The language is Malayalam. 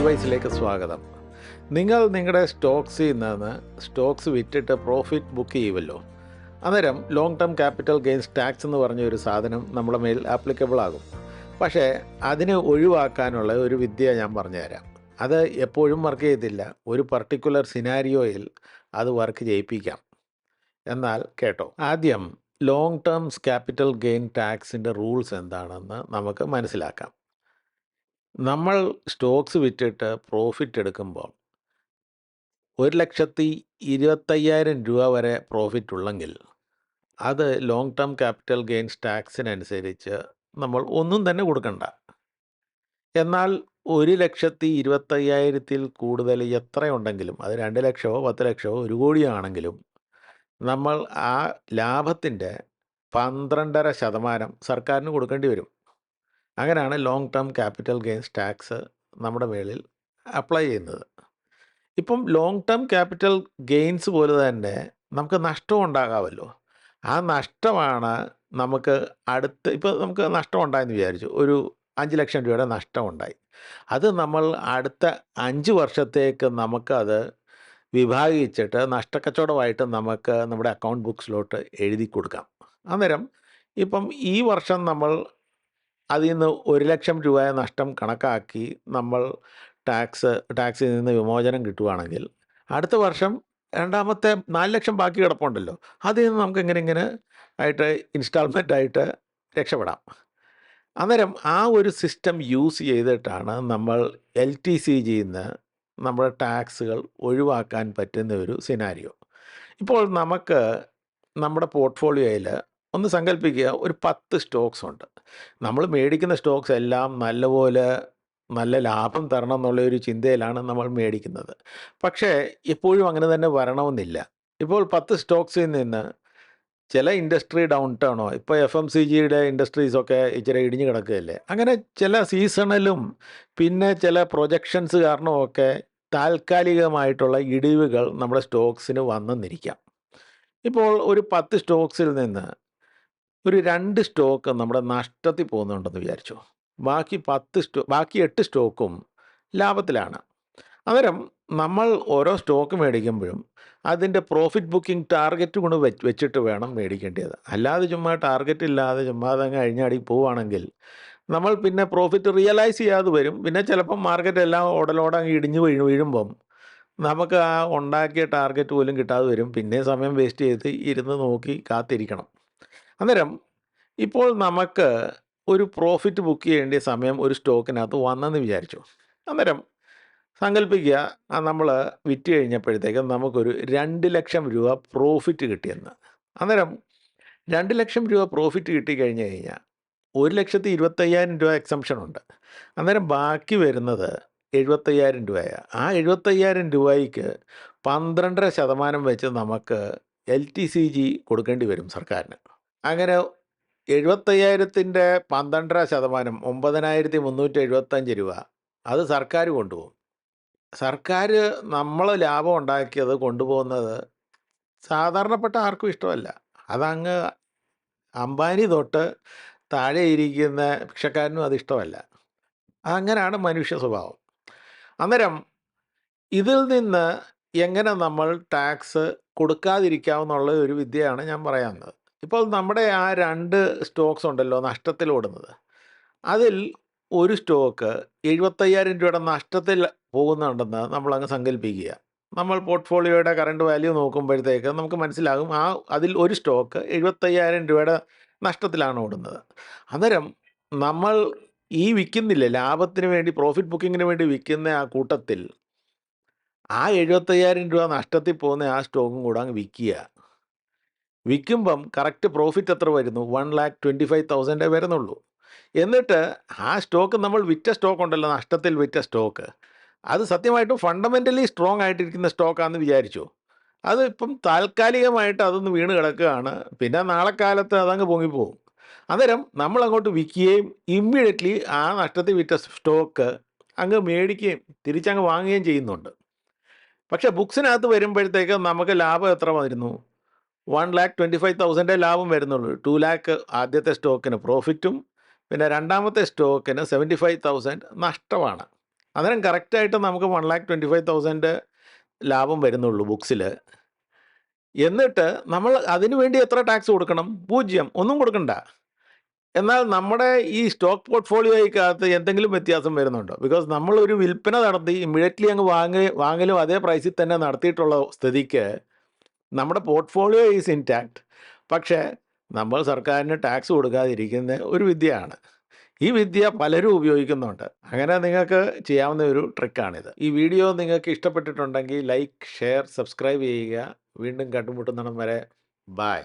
വൈസിലേക്ക് സ്വാഗതം. നിങ്ങൾ നിങ്ങളുടെ സ്റ്റോക്സിൽ നിന്ന് സ്റ്റോക്സ് വിറ്റിട്ട് പ്രോഫിറ്റ് ബുക്ക് ചെയ്യുമല്ലോ അന്നേരം long term capital gains tax എന്ന് പറഞ്ഞ ഒരു സാധനം നമ്മുടെ മേൽ ആപ്ലിക്കബിൾ ആകും. പക്ഷേ അതിനെ ഒഴിവാക്കാനുള്ള ഒരു വിദ്യ ഞാൻ പറഞ്ഞുതരാം. അത് എപ്പോഴും വർക്ക് ചെയ്തില്ല. ഒരു പർട്ടിക്കുലർ സിനാരിയോയിൽ അത് വർക്ക് ചെയ്യിപ്പിക്കാം. എന്നാൽ കേട്ടോ ആദ്യം ലോങ് ടേംസ് ക്യാപിറ്റൽ ഗെയിൻ ടാക്സിന്റെ റൂൾസ് എന്താണെന്ന് നമുക്ക് മനസ്സിലാക്കാം. നമ്മൾ സ്റ്റോക്സ് വിറ്റിട്ട് പ്രോഫിറ്റ് എടുക്കുമ്പോൾ ഒരു ലക്ഷത്തി ഇരുപത്തയ്യായിരം രൂപ വരെ പ്രോഫിറ്റ് ഉള്ളെങ്കിൽ അത് ലോങ് ടേം ക്യാപിറ്റൽ ഗെയിൻസ് ടാക്സിനനുസരിച്ച് നമ്മൾ ഒന്നും തന്നെ കൊടുക്കണ്ട. എന്നാൽ ഒരു ലക്ഷത്തി ഇരുപത്തയ്യായിരത്തിൽ കൂടുതൽ എത്രയുണ്ടെങ്കിലും അത് രണ്ട് ലക്ഷമോ പത്ത് ലക്ഷമോ ഒരു കോടിയാണെങ്കിലും നമ്മൾ ആ ലാഭത്തിന്റെ പന്ത്രണ്ടര ശതമാനം സർക്കാരിന് കൊടുക്കേണ്ടി വരും. അങ്ങനെയാണ് long term capital gains tax നമ്മുടെ മേളിൽ അപ്ലൈ ചെയ്യുന്നത്. ഇപ്പം ലോങ് ടേം ക്യാപിറ്റൽ ഗെയിൻസ് പോലെ തന്നെ നമുക്ക് നഷ്ടം ഉണ്ടാകാമല്ലോ. ആ നഷ്ടമാണ് നമുക്ക് അടുത്ത് ഇപ്പോൾ നമുക്ക് നഷ്ടം ഉണ്ടായെന്ന് വിചാരിച്ചു. ഒരു അഞ്ച് ലക്ഷം രൂപയുടെ നഷ്ടം ഉണ്ടായി. അത് നമ്മൾ അടുത്ത അഞ്ച് വർഷത്തേക്ക് നമുക്കത് വിഭാഗിച്ചിട്ട് നഷ്ടക്കച്ചവടമായിട്ട് നമുക്ക് നമ്മുടെ അക്കൗണ്ട് ബുക്സിലോട്ട് എഴുതി കൊടുക്കാം. അന്നേരം ഇപ്പം ഈ വർഷം നമ്മൾ അതിൽ നിന്ന് ഒരു ലക്ഷം രൂപ നഷ്ടം കണക്കാക്കി നമ്മൾ ടാക്സ് ടാക്സിൽ നിന്ന് വിമോചനം കിട്ടുകയാണെങ്കിൽ അടുത്ത വർഷം രണ്ടാമത്തെ നാല് ലക്ഷം ബാക്കി കിടപ്പുണ്ടല്ലോ. അതിൽ നിന്ന് നമുക്ക് എങ്ങനെ ഇങ്ങനെ ആയിട്ട് ഇൻസ്റ്റാൾമെന്റ് ആയിട്ട് രക്ഷപ്പെടാം. അന്നേരം ആ ഒരു സിസ്റ്റം യൂസ് ചെയ്തിട്ടാണ് നമ്മൾ എൽ ടി സി ജിന്ന് നമ്മുടെ ടാക്സുകൾ ഒഴിവാക്കാൻ പറ്റുന്ന ഒരു സിനാരിയോ ഇപ്പോൾ നമുക്ക് നമ്മുടെ പോർട്ട്ഫോളിയോയിൽ ഒന്ന് സങ്കല്പിക്കുക ഒരു പത്ത് സ്റ്റോക്സ് ഉണ്ട്. നമ്മൾ മേടിക്കുന്ന സ്റ്റോക്സ് എല്ലാം നല്ലപോലെ നല്ല ലാഭം തരണം എന്നുള്ള ഒരു ചിന്തയിലാണ് നമ്മൾ മേടിക്കുന്നത്. പക്ഷേ എപ്പോഴും അങ്ങനെ തന്നെ വരണമെന്നില്ല. ഇപ്പോൾ പത്ത് സ്റ്റോക്സിൽ നിന്ന് ചില ഇൻഡസ്ട്രി ഡൗൺ ടേണോ ഇപ്പോൾ എഫ് എം സി ജിയുടെ ഇൻഡസ്ട്രീസൊക്കെ ഇച്ചിരി ഇടിഞ്ഞു കിടക്കുകയല്ലേ? അങ്ങനെ ചില സീസണലും പിന്നെ ചില പ്രൊജക്ഷൻസ് കാരണമൊക്കെ താൽക്കാലികമായിട്ടുള്ള ഇടിവുകൾ നമ്മുടെ സ്റ്റോക്സിന് വന്നെന്നിരിക്കാം. ഇപ്പോൾ ഒരു പത്ത് സ്റ്റോക്സിൽ നിന്ന് ഒരു രണ്ട് സ്റ്റോക്ക് നമ്മുടെ നഷ്ടത്തിൽ പോകുന്നുണ്ടെന്ന് വിചാരിച്ചു. ബാക്കി പത്ത് സ്റ്റോ ബാക്കി എട്ട് സ്റ്റോക്കും ലാഭത്തിലാണ്. അന്നേരം നമ്മൾ ഓരോ സ്റ്റോക്ക് മേടിക്കുമ്പോഴും അതിന്റെ പ്രോഫിറ്റ് ബുക്കിംഗ് ടാർഗറ്റ് കൊണ്ട് വെച്ച് വെച്ചിട്ട് വേണം മേടിക്കേണ്ടത്. അല്ലാതെ ചുമ്മാ ടാർഗറ്റ് ഇല്ലാതെ ചുമ്മാ അതങ്ങ് അഴിഞ്ഞാടി പോവുകയാണെങ്കിൽ നമ്മൾ പിന്നെ പ്രോഫിറ്റ് റിയലൈസ് ചെയ്യാതെ വരും. പിന്നെ ചിലപ്പം മാർക്കറ്റ് എല്ലാം ഉടലോടെ അങ്ങ് ഇടിഞ്ഞ് വീഴ് വീഴുമ്പം നമുക്ക് ആ ഉണ്ടാക്കിയ ടാർഗറ്റ് പോലും കിട്ടാതെ വരും. പിന്നെ സമയം വേസ്റ്റ് ചെയ്ത് ഇരുന്ന് നോക്കി കാത്തിരിക്കണം. അന്നേരം ഇപ്പോൾ നമുക്ക് ഒരു പ്രോഫിറ്റ് ബുക്ക് ചെയ്യേണ്ട സമയം ഒരു സ്റ്റോക്കിനകത്ത് വന്നെന്ന് വിചാരിച്ചു. അന്നേരം സങ്കല്പിക്കുക നമ്മൾ വിറ്റ് കഴിഞ്ഞപ്പോഴത്തേക്കും നമുക്കൊരു രണ്ട് ലക്ഷം രൂപ പ്രോഫിറ്റ് കിട്ടിയെന്ന്. അന്നേരം രണ്ട് ലക്ഷം രൂപ പ്രോഫിറ്റ് കിട്ടി കിട്ടിക്കഴിഞ്ഞ് കഴിഞ്ഞാൽ ഒരു ലക്ഷത്തി ഇരുപത്തയ്യായിരം രൂപ എക്സംഷൻ ഉണ്ട്. അന്നേരം ബാക്കി വരുന്നത് എഴുപത്തയ്യായിരം രൂപയാണ് ആ എഴുപത്തയ്യായിരം രൂപയ്ക്ക് പന്ത്രണ്ടര ശതമാനം വെച്ച് നമുക്ക് എൽ ടി സി ജി കൊടുക്കേണ്ടി വരും സർക്കാരിന്. അങ്ങനെ എഴുപത്തയ്യായിരത്തിന്റെ പന്ത്രണ്ടര ശതമാനം ഒമ്പതിനായിരത്തി മുന്നൂറ്റി എഴുപത്തഞ്ച് രൂപ അത് സർക്കാർ കൊണ്ടുപോകും. സർക്കാർ നമ്മൾ ലാഭം ഉണ്ടാക്കിയത് കൊണ്ടുപോകുന്നത് സാധാരണപ്പെട്ട ആർക്കും ഇഷ്ടമല്ല. അതങ്ങ് അംബാനി തൊട്ട് താഴെ ഇരിക്കുന്ന ഭിക്ഷക്കാരനും അത് ഇഷ്ടമല്ല. അങ്ങനെയാണ് മനുഷ്യ സ്വഭാവം. അന്നേരം ഇതിൽ നിന്ന് എങ്ങനെ നമ്മൾ ടാക്സ് കൊടുക്കാതിരിക്കാമെന്നുള്ള ഒരു വിദ്യയാണ് ഞാൻ പറയാവുന്നത് ഇപ്പോൾ നമ്മുടെ ആ രണ്ട് സ്റ്റോക്സ് ഉണ്ടല്ലോ നഷ്ടത്തിൽ ഓടുന്നത്. അതിൽ ഒരു സ്റ്റോക്ക് എഴുപത്തയ്യായിരം രൂപയുടെ നഷ്ടത്തിൽ പോകുന്നുണ്ടെന്ന് നമ്മളങ്ങ് സങ്കല്പിക്കുക നമ്മൾ പോർട്ട്ഫോളിയോയുടെ കറണ്ട് വാല്യൂ നോക്കുമ്പോഴത്തേക്ക് നമുക്ക് മനസ്സിലാകും ആ അതിൽ ഒരു സ്റ്റോക്ക് എഴുപത്തയ്യായിരം രൂപയുടെ നഷ്ടത്തിലാണ് ഓടുന്നത്. അന്നേരം നമ്മൾ ഈ വിൽക്കുന്നില്ല ലാഭത്തിന് വേണ്ടി പ്രോഫിറ്റ് ബുക്കിങ്ങിന് വേണ്ടി വിൽക്കുന്ന ആ കൂട്ടത്തിൽ ആ എഴുപത്തയ്യായിരം രൂപ നഷ്ടത്തിൽ പോകുന്ന ആ സ്റ്റോക്കും കൂടെ അങ്ങ് വിൽക്കുക. വിൽക്കുമ്പം കറക്റ്റ് പ്രോഫിറ്റ് എത്ര വരുന്നു? വൺ ലാക്ക് ട്വന്റി ഫൈവ് തൗസൻഡേ വരുന്നുള്ളൂ. എന്നിട്ട് ആ സ്റ്റോക്ക് നമ്മൾ വിറ്റ സ്റ്റോക്ക് ഉണ്ടല്ലോ നഷ്ടത്തിൽ വിറ്റ സ്റ്റോക്ക് അത് സത്യമായിട്ടും ഫണ്ടമെന്റലി സ്ട്രോങ് ആയിട്ടിരിക്കുന്ന സ്റ്റോക്കാണെന്ന് വിചാരിച്ചു. അത് ഇപ്പം താൽക്കാലികമായിട്ട് അതൊന്ന് വീണ് കിടക്കുകയാണ്. പിന്നെ നാളെ കാലത്ത് അതങ്ങ് പൊങ്ങിപ്പോകും അന്നേരം നമ്മൾ അങ്ങോട്ട് വിൽക്കുകയും ഇമ്മീഡിയറ്റ്ലി ആ നഷ്ടത്തിൽ വിറ്റ സ്റ്റോക്ക് അങ്ങ് മേടിക്കുകയും തിരിച്ചങ്ങ് വാങ്ങുകയും ചെയ്യുന്നുണ്ട്. പക്ഷേ ബുക്സിനകത്ത് വരുമ്പോഴത്തേക്ക് നമുക്ക് ലാഭം എത്ര വരുന്നു വൺ ലാക്ക് ട്വന്റി ഫൈവ് തൗസൻഡേ ലാഭം വരുന്നുള്ളൂ. ടു ലാക്ക് ആദ്യത്തെ സ്റ്റോക്കിന് പ്രോഫിറ്റും പിന്നെ രണ്ടാമത്തെ സ്റ്റോക്കിന് സെവന്റി ഫൈവ് തൗസൻഡ് നഷ്ടമാണ്. അന്നേരം കറക്റ്റായിട്ട് നമുക്ക് one lakh twenty five thousand ലാഭം വരുന്നുള്ളൂ ബുക്സിൽ എന്നിട്ട് നമ്മൾ അതിനു വേണ്ടി എത്ര ടാക്സ് കൊടുക്കണം? പൂജ്യം. ഒന്നും കൊടുക്കണ്ട. എന്നാൽ നമ്മുടെ ഈ സ്റ്റോക്ക് പോർട്ട്ഫോളിയോയ്ക്കകത്ത് എന്തെങ്കിലും വ്യത്യാസം വരുന്നുണ്ടോ? ബിക്കോസ് നമ്മളൊരു വിൽപ്പന നടത്തി ഇമ്മീഡിയറ്റ്ലി അങ്ങ് വാങ്ങി വാങ്ങലും അതേ പ്രൈസിൽ തന്നെ നടത്തിയിട്ടുള്ള സ്ഥിതിക്ക് നമ്മുടെ പോർട്ട്ഫോളിയോ ഈസ് ഇൻടാക്ട് പക്ഷേ നമ്മൾ സർക്കാരിന് ടാക്സ് കൊടുക്കാതിരിക്കുന്ന ഒരു വിദ്യയാണ്. ഈ വിദ്യ പലരും ഉപയോഗിക്കുന്നുണ്ട്. അങ്ങനെ നിങ്ങൾക്ക് ചെയ്യാവുന്ന ഒരു ട്രിക്കാണിത് ഈ വീഡിയോ നിങ്ങൾക്ക് ഇഷ്ടപ്പെട്ടിട്ടുണ്ടെങ്കിൽ ലൈക്ക് ഷെയർ സബ്സ്ക്രൈബ് ചെയ്യുക. വീണ്ടും കണ്ടുമുട്ടുന്നിടം വരെ ബായ്